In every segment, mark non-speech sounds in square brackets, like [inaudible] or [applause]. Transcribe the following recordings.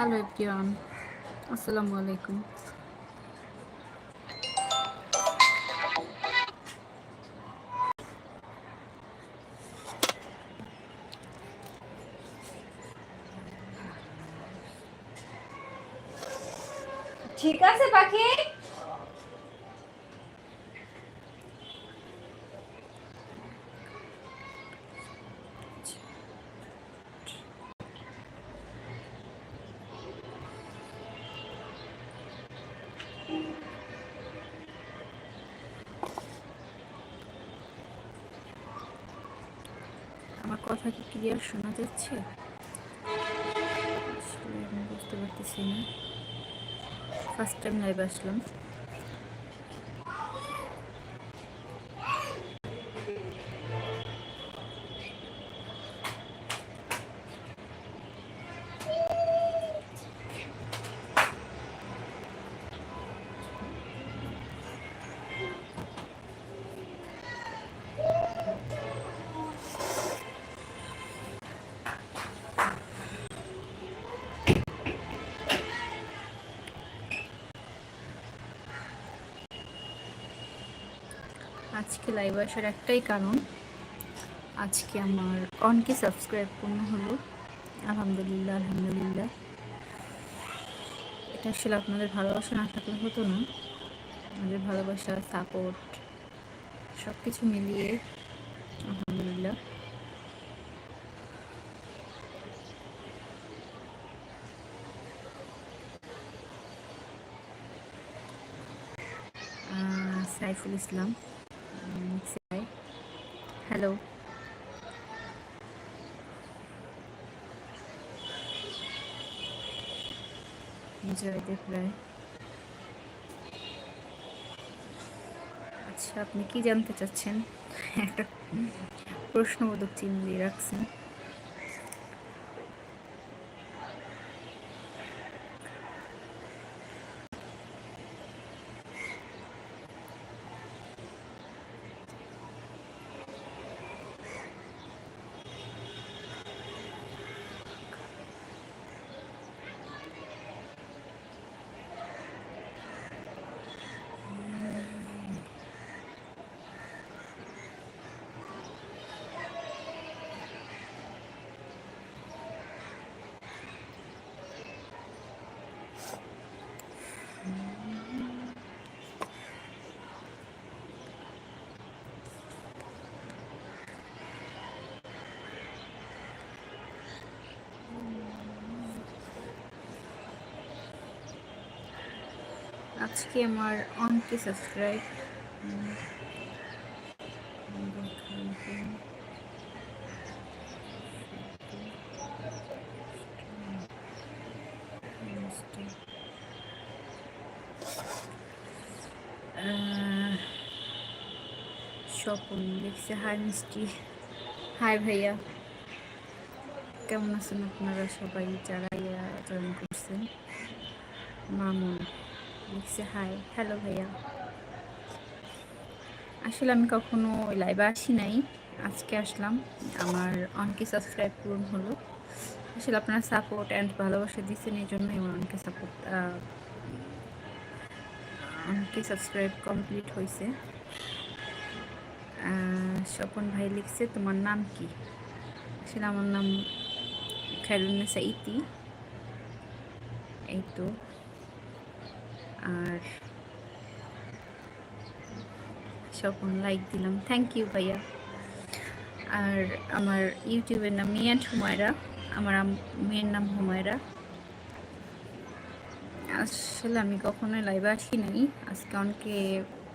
Hello everyone আসসালামু আলাইকুম। ঠিক আছে পাখি আমার কথা কি ক্লিয়ার শোনা যাচ্ছে? বুঝতে পারতেছি না। ফার্স্ট টাইম লাইভ আসলাম। আজকে লাইভ আসার একটাই কারণ, আজকে আমার অনকে সাবস্ক্রাইব পূর্ণ হলো। আলহামদুলিল্লাহ আলহামদুলিল্লাহ। এটা আসলে আপনাদের ভালোবাসা না থাকলে হতো না। আমাদের ভালোবাসা সাপোর্ট সব কিছু মিলিয়ে আলহামদুলিল্লাহ। সাইফুল ইসলাম। হ্যালো জয়দেব রায় আচ্ছা আপনি কি জানতে চাচ্ছেন? [laughs] একটা প্রশ্নবোধক চিহ্ন দিয়ে রাখছেন আজকে আমার অনকে সাবস্ক্রাইব স্বপন লিখছে হাই মিষ্টি। হাই ভাইয়া। কেমন আছেন আপনারা সবাই? যারা জয়েন করছেন। মামুন। লিখছে হাই হ্যালো ভাইয়া। আসলে আমি কখনো লাইভে আসি নাই, আজকে আসলাম। আমার অনেকে সাবস্ক্রাইব পূরণ হলো। আসলে আপনার সাপোর্ট অ্যান্ড ভালোবাসা দিচ্ছেন এই জন্যই আমার অনেকে সাপোর্ট অনেকে সাবস্ক্রাইব কমপ্লিট হয়েছে স্বপন ভাই লিখছে, তোমার নাম কি? আসলে আমার নাম খায়রুন্নেসা ইতি এই তো। আর স্বপন লাইক দিলাম। থ্যাংক ইউ ভাইয়া। আর আমার ইউটিউবের নাম মি অ্যান্ড হুমায়রা। আমার মেয়ের নাম হুমায়রা। আসলে আমি কখনোই লাইভে আসি নাই। আজকে অনেকে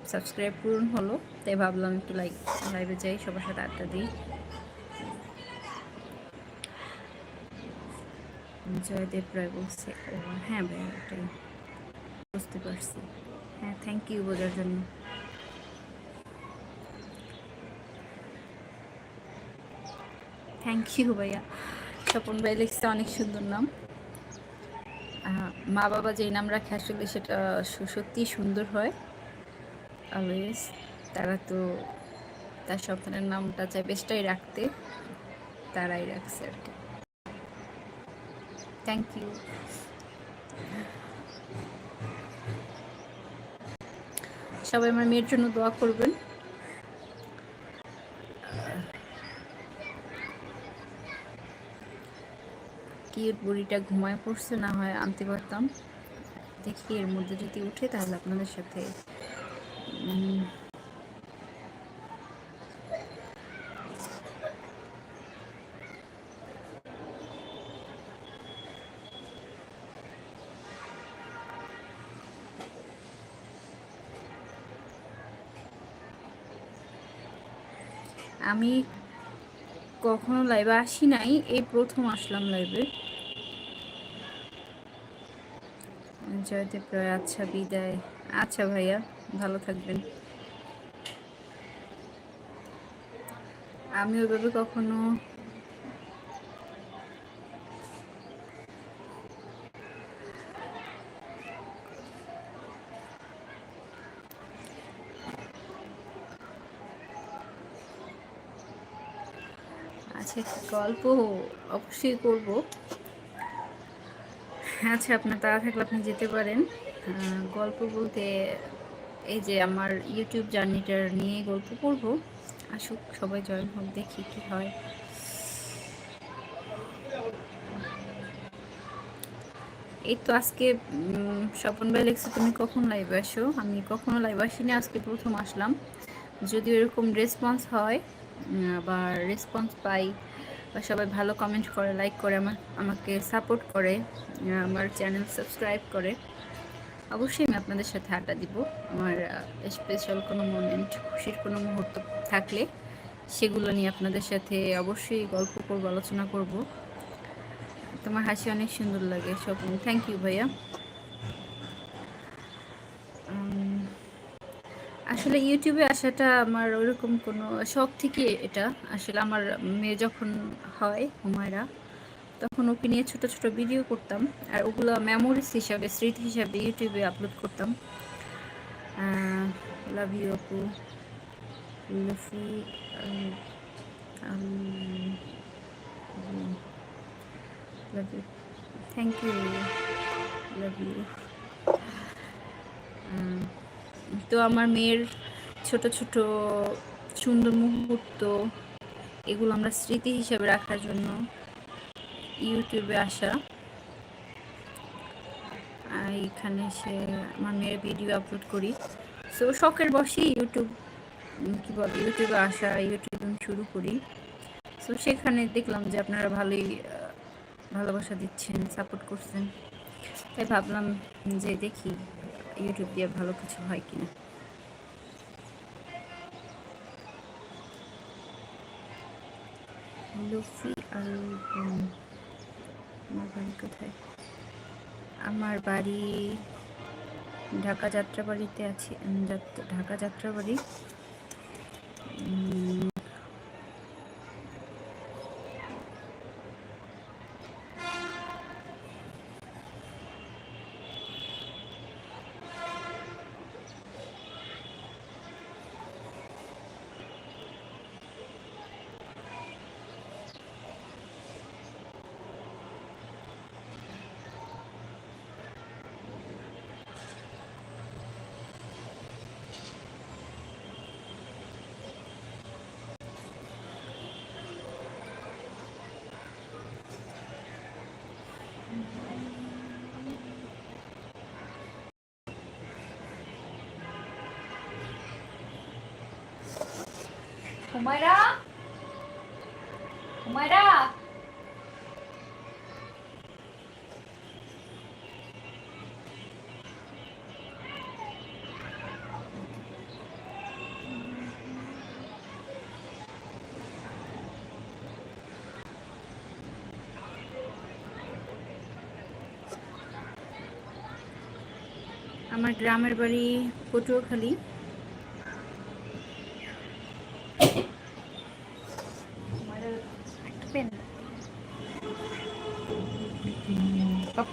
সাবস্ক্রাইব পূরণ হলো, তাই ভাবলাম একটু লাইক লাইভে যাই, সবার সাথে আড্ডা দিই। জয়দেব রায় বলছে, ও হ্যাঁ ভাই বুঝতে পারছি। হ্যাঁ থ্যাংক ইউ বোঝার জন্য। থ্যাংক ইউ ভাইয়া। স্বপন ভাই লিখছে অনেক সুন্দর নাম। মা বাবা যেই নাম রাখে আসলে সেটা সত্যি সুন্দর হয়। অলওয়েজ তারা তো তার সন্তানের নামটা চাই বেশটাই রাখতে, তারাই রাখছে আর কি। থ্যাংক ইউ সবাই আমার মেয়ের জন্য দোয়া করবেন। কি বুড়িটা ঘুমায় পড়ছে, না হয় আনতে পারতাম। দেখি এর মধ্যে যদি উঠে তাহলে আপনাদের সাথে আমি কখনো লাইভে আসি নাই, এই প্রথম আসলাম লাইভে জয়দেব রায় আচ্ছা বিদায়। আচ্ছা ভাইয়া, ভালো থাকবেন। আমি ওইভাবে কখনো আচ্ছা গল্প অবশ্যই করব। আচ্ছা আপনার তাড়া থাকলে আপনি যেতে পারেন। গল্প বলতে এই যে আমার ইউটিউব জার্নিটার নিয়ে গল্প করব। আসুক, সবাই জয়েন হোক, দেখি কি হয়। এই তো আজকে স্বপন ভাই লেগছে তুমি কখন লাইভ আসো? আমি কখনো লাইভ আসিনি, আজকে প্রথম আসলাম। যদি এরকম রেসপন্স হয় বা রেসপন্স পাই, বা সবাই ভালো কমেন্ট করে লাইক করে আমার আমাকে সাপোর্ট করে আমার চ্যানেল সাবস্ক্রাইব করে, অবশ্যই আমি আপনাদের সাথে আড্ডা দিব। আমার স্পেশাল কোনো মোমেন্ট খুশির কোনো মুহূর্ত থাকলে সেগুলো নিয়ে আপনাদের সাথে অবশ্যই গল্প করব, আলোচনা করব। তোমার হাসি অনেক সুন্দর লাগে, স্বপ্ন। থ্যাংক ইউ ভাইয়া। আসলে ইউটিউবে আসাটা আমার ওরকম কোনো শখ থেকে এটা। আসলে আমার মেয়ে যখন হয় হুমায়রা, তখন ওকে নিয়ে ছোট ছোট ভিডিও করতাম। আর ওগুলো মেমোরিজ হিসাবে, স্মৃতি হিসাবে ইউটিউবে আপলোড করতাম। লাভ ইউ আপু, Lufi love you thank you love you তো আমার মেয়ের ছোট ছোট সুন্দর মুহূর্ত, এগুলো আমরা স্মৃতি হিসাবে রাখার জন্য ইউটিউবে আসা। আর এখানে সে আমার মেয়ের ভিডিও আপলোড করি। সো শখের বসে ইউটিউব কি বলে, ইউটিউবে আসা, ইউটিউব শুরু করি। সো সেখানে দেখলাম যে আপনারা ভালোই ভালোবাসা দিচ্ছেন, সাপোর্ট করছেন। তাই ভাবলাম যে দেখি ইউটিউব দিয়ে ভালো কিছু হয় কিনা। লুফি অ্যালবাম আমার কোথায়? আমার বাড়ি ঢাকা যাত্রাবাড়িতে আছি ঢাকা যাত্রাবাড়ি। আমার গ্রামের বাড়ি পটুয়াখালী একটা পেন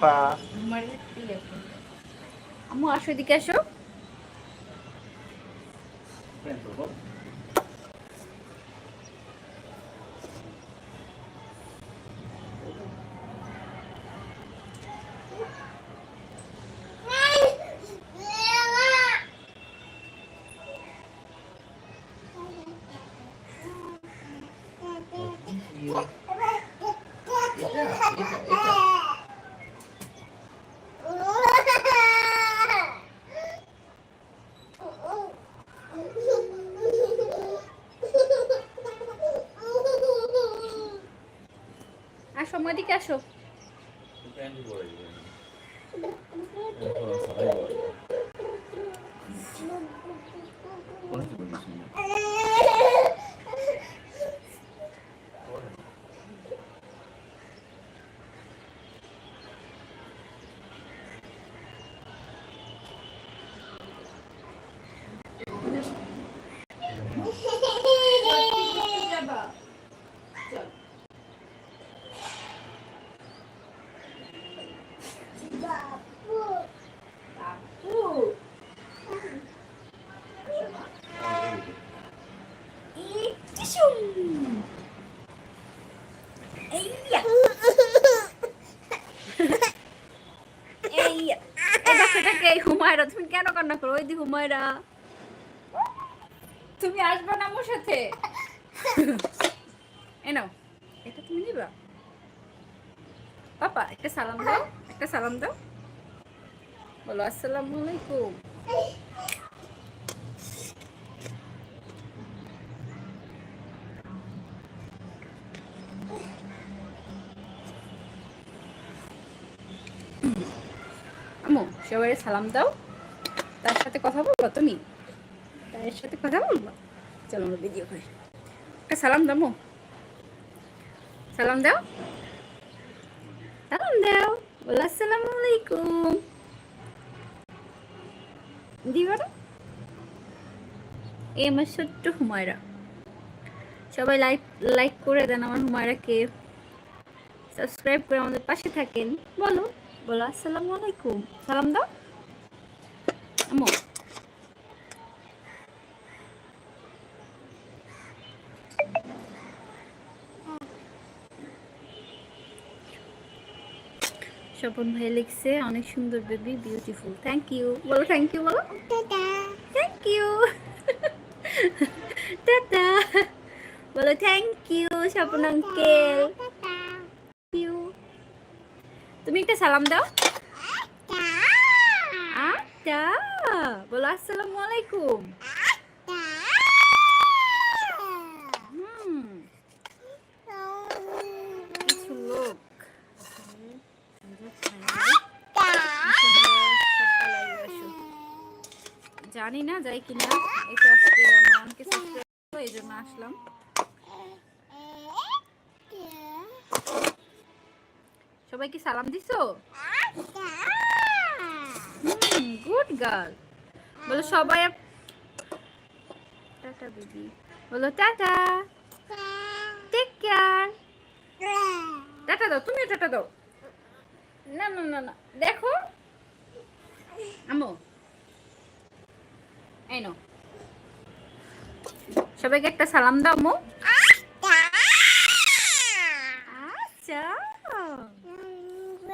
আমার আম্মু আসো এদিকে আসো। সময় দিকে আসো প্যান্ট পরে এরপর সবাই বলে কোন কি বলিস না এই এই হুমায়রা, তুমি কেন কান্না করো? ওই দি হুমায়রা। তুমি আসবে না আমার সাথে? এ এটা তুমি নিবা। পাপা, একটা সালাম দাও, একটা সালাম দাও। বলো, আসসালামু আলাইকুম আমু সবাই সালাম দাও। তার সাথে কথা বলব তুমি? তার সাথে কথা বলব? চলো আমরা ভিডিও করি সালাম দাও আমু। সালাম দাও। সালাম দাও। বলো, আসসালামু আলাইকুম। দিবার এই আমার ছোট্ট হুমায়রা। সবাই লাইক লাইক করে দেন আমার হুমায়রাকে। সাবস্ক্রাইব করে আমাদের পাশে থাকেন। বলো। বলো আসসালামু আলাইকুম সালাম দাও। আমো স্বপন ভাই লিখছে অনেক সুন্দর বেবি বিউটিফুল থ্যাংক ইউ বলো থ্যাংক ইউ বলো। থ্যাংক ইউ টাটা বলো থ্যাংক ইউ স্বপন আঙ্কেল তুমি একটা সালাম দাও। আচ্ছা বলো, আসসালামু আলাইকুম। জানি না, যাই কিনা। এটা আজকে এই জন্য আসলাম। সবাই কি সালাম দিছো? গুড গার্ল বলো সবাই টাটা বেবি বলো টাটা। টেক কেয়ার টাটা দাও তুমিও টাটা দাও। না না না না দেখো। আমো। এই সবাইকে একটা সালাম দাও আমো আচ্ছা।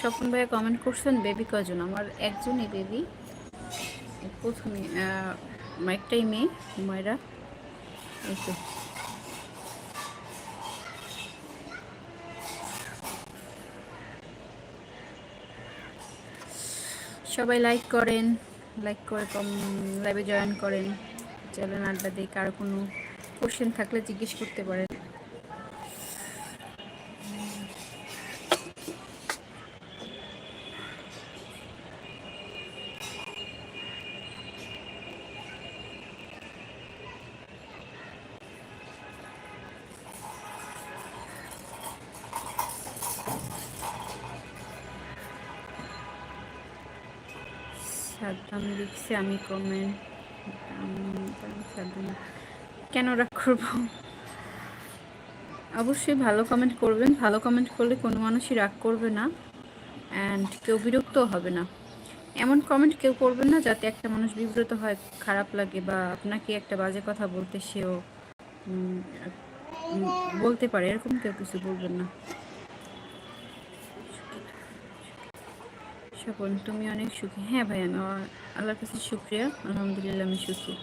স্বপন ভাইয়া কমেন্ট করছেন বেবি কজন আমার একজনই বেবি প্রথমে একটাই মেয়ে, হুমায়রা। এই তো। সবাই লাইক করেন লাইক করে কম লাইভে জয়েন করেন। চ্যানেল আড্ডা দিয়ে কারও কোনো কোশ্চেন থাকলে জিজ্ঞেস করতে পারেন। সাদ্দাম লিখছে, আমি কমেন্ট সাদ্দাম। কেন রাগ করব? অবশ্যই ভালো কমেন্ট করবেন। ভালো কমেন্ট করলে কোনো মানুষই রাগ করবে না অ্যান্ড কেউ বিরক্তও হবে না। এমন কমেন্ট কেউ করবেন না যাতে একটা মানুষ বিব্রত হয়, খারাপ লাগে বা আপনাকে একটা বাজে কথা বলতে সেও বলতে পারে। এরকম কেউ কিছু বলবেন না। স্বপন তুমি অনেক সুখী। হ্যাঁ ভাই আমি আল্লাহর কাছে শুক্রিয়া। আলহামদুলিল্লাহ, আমি সুখী।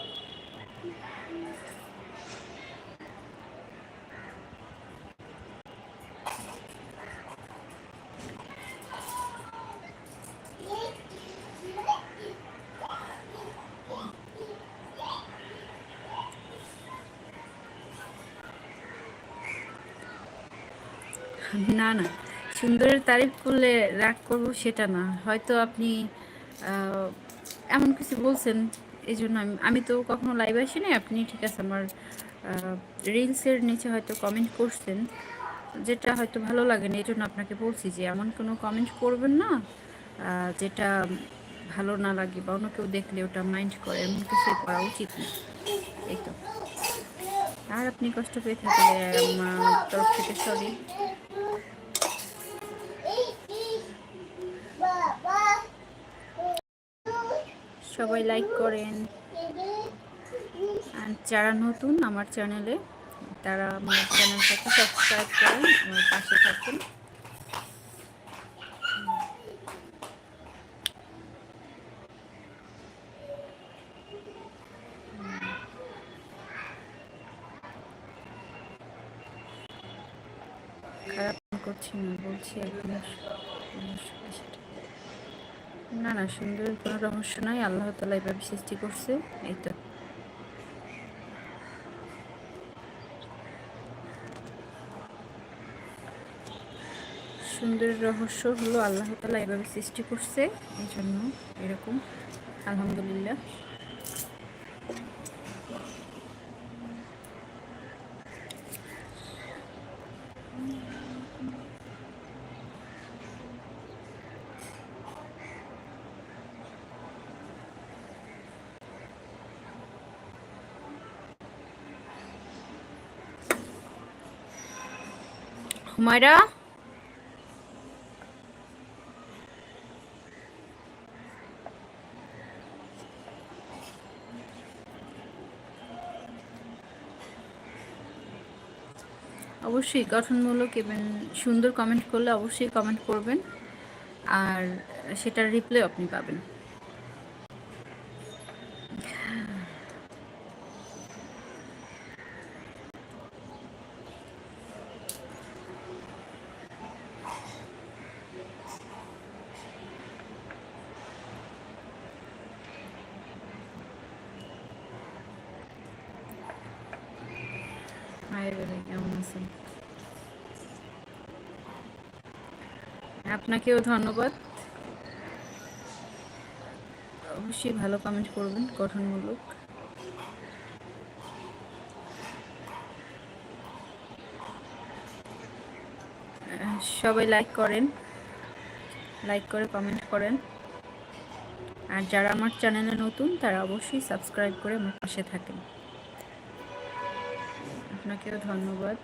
না না। সুন্দরের তারিফ করলে রাগ করব সেটা না। হয়তো আপনি এমন কিছু বলছেন এই জন্য আমি আমি তো কখনো লাইভ আসিনি। আপনি, ঠিক আছে, আমার রিলসের নিচে হয়তো কমেন্ট করছেন, যেটা হয়তো ভালো লাগে না এই জন্য আপনাকে বলছি যে, এমন কোনো কমেন্ট করবেন না যেটা ভালো না লাগে বা অন্য কেউ দেখলে ওটা মাইন্ড করে, এমন কিছু করা উচিত না। এই তো। আর আপনি কষ্ট পেয়ে থাকলে আমার তরফ থেকে সরি সবাই লাইক করেন। আর যারা নতুন আমার চ্যানেলে তারা আমার চ্যানেলটাকে সাবস্ক্রাইব করেন, আমার পাশে থাকুন। খারাপ করছি না, বলছি একদম। না না সুন্দরের কোনো রহস্য নাই আল্লাহ তালা এভাবে সৃষ্টি করছে, এই তো। সুন্দরের রহস্য হলো আল্লাহ তালা এভাবে সৃষ্টি করছে, এই জন্য এরকম। আলহামদুলিল্লাহ। হুমায়রা অবশ্যই গঠনমূলক এবং সুন্দর কমেন্ট করলে অবশ্যই কমেন্ট করবেন, আর সেটার রিপ্লাই আপনি পাবেন হাই দাদা কেমন আছেন আপনাকেও ধন্যবাদ। অবশ্যই ভালো কমেন্ট করবেন, গঠনমূলক। সবাই লাইক করেন লাইক করে কমেন্ট করেন। আর যারা আমার চ্যানেলে নতুন, তারা অবশ্যই সাবস্ক্রাইব করে আমার পাশে থাকেন। আপনাকেও ধন্যবাদ।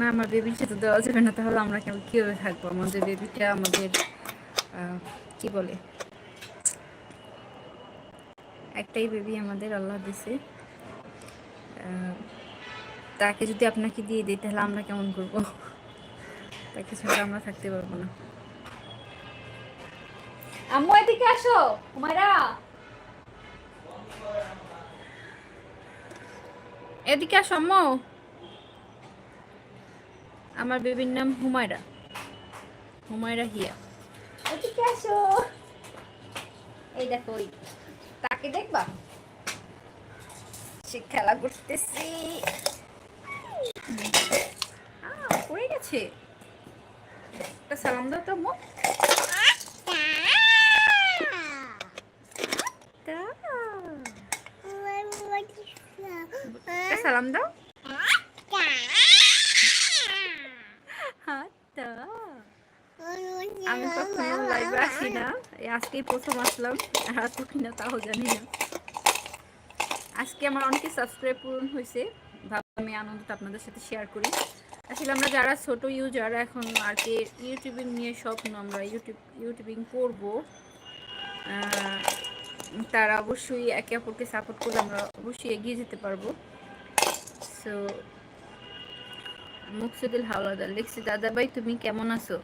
না আমার বেবিটা তো দেওয়া যাবে না তাহলে আমরা কেউ কীভাবে থাকব? আমাদের বেবিটা আমাদের কি বলে? একটাই বেবি আমাদের আল্লাহ দিছে। তাকে যদি আপনাকে দিয়ে দিই তাহলে আমরা কেমন করব? তাকে ছাড়া আমরা থাকতে পারব না। আম্মু এদিকে আসো হুমায়রা এদিকে আসো আম্মু। আমার বেবির নাম হুমায়রা। হুমায়রা হিয়া। আসো। এই দেখো তাকে দেখবা? সে খেলা করতেছি। পড়ে গেছে। একটা সালাম দাও তো মুখ সালাম দাও। আজকেই প্রথম আসলাম। আর আসব কিনা তাও জানি না। আজকে আমার অনেকে সাবস্ক্রাইব পূরণ হয়েছে ভাবলাম আমি আনন্দটা আপনাদের সাথে শেয়ার করি। আসলে আমরা যারা ছোট ইউজার এখন আর কি ইউটিউবিং নিয়ে স্বপ্ন আমরা ইউটিউব, ইউটিউবিং করব তারা অবশ্যই একে অপরকে সাপোর্ট করলে আমরা অবশ্যই এগিয়ে যেতে পারব। সো মুকসুদুল হাওলাদার লিখছি দাদা ভাই তুমি কেমন আছো?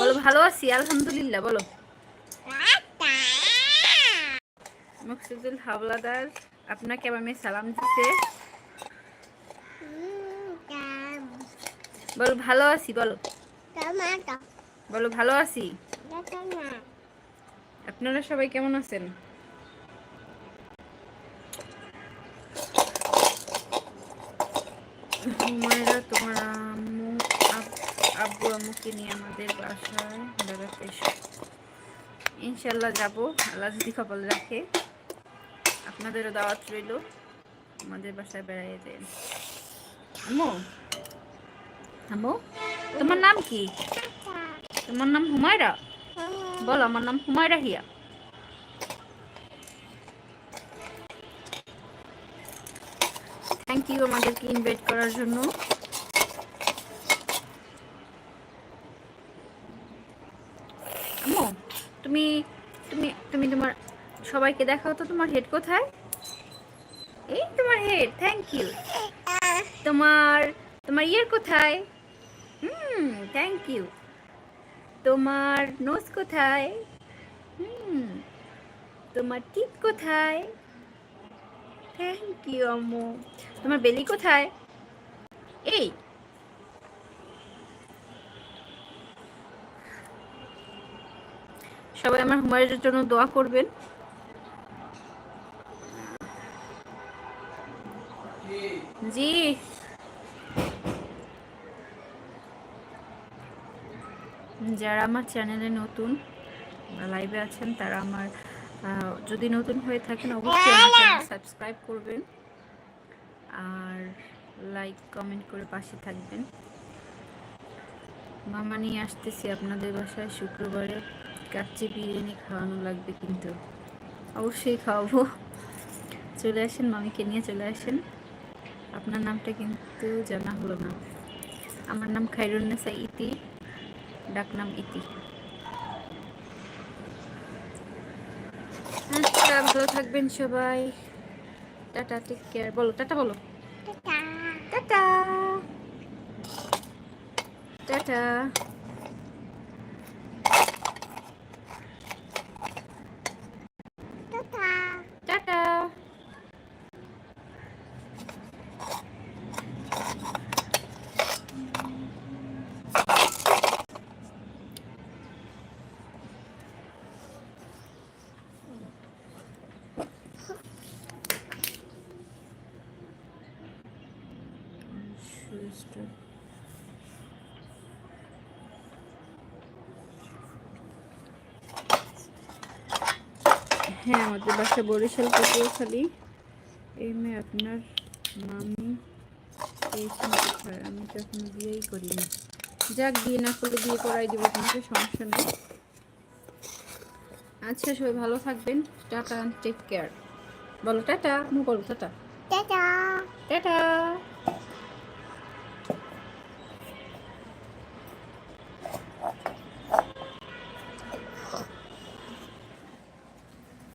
বলো, ভালো আছি, আলহামদুলিল্লাহ, বলো। মুকসুদুল হাওলাদার আপনাকে মেয়ে সালাম দিতে। বলো, ভালো আছি, বলো। বলো, ভালো আছি? আপনারা সবাই কেমন আছেন? তোমার আম্মু আব্বু, আম্মুকে নিয়ে আমাদের বাসায় বেড়াতে ইনশাল্লাহ যাব, আল্লাহ যদি কপাল রাখে। আপনাদেরও দাওয়াত রইল। আমাদের বাসায় বেড়াইয়ে দেন। আম্মু আম্মু তোমার নাম কি? তোমার নাম হুমায়রা? বলো, আমার নাম হুমায়রা হিয়া। থ্যাংক ইউ আমাদেরকে ইনভাইট করার জন্য। আম্মু তুমি সবাইকে দেখাও তো তোমার হেড কোথায়? এই তোমার হেড থ্যাংক ইউ তোমার তোমার ইয়ার কোথায়? হুম থ্যাংক ইউ তোমার নোজ কোথায়? হুম, তোমার টিপ কোথায়? থ্যাংক ইউ আম্মু। তোমার বেলি কোথায়? এই। সবাই আমার হুমায়ুনের জন্য দোয়া করবেন। জি। যারা আমার চ্যানেলে নতুন লাইভে আছেন, তারা আমার যদি নতুন হয়ে থাকেন, অবশ্যই আমার সাবস্ক্রাইব করবেন। আর লাইক কমেন্ট করে পাশে থাকবেন। মামা নিয়ে আসতেছি আপনাদের বাসায়, শুক্রবারে কাচ্চি বিরিয়ানি খাওয়ানো লাগবে কিন্তু। অবশ্যই খাওয়াবো। চলে আসেন, মামিকে নিয়ে চলে আসেন। আপনার নামটা কিন্তু জানা হলো না। আমার নাম খাইরুন্নেসা ইতি ডাকনাম ইতি। আচ্ছা ভালো থাকবেন সবাই। টাটা টেক কেয়ার বলো টাটা বলো। টাটা। টাটা। টাটা। সুস্থ হ্যাঁ আমাদের বাসা বরিশাল পটুয়াখালী। এই মেয়ে আপনার মামি পেয়েছেন কোথায় আমি তো এখনও বিয়েই করিনি। যাক বিয়ে না করলে বিয়ে করাই দেবো তোমাকে সমস্যা নেই। আচ্ছা সবাই ভালো থাকবেন। টাটা টেক কেয়ার বলো টাটা মু বলো টাটা। টাটা।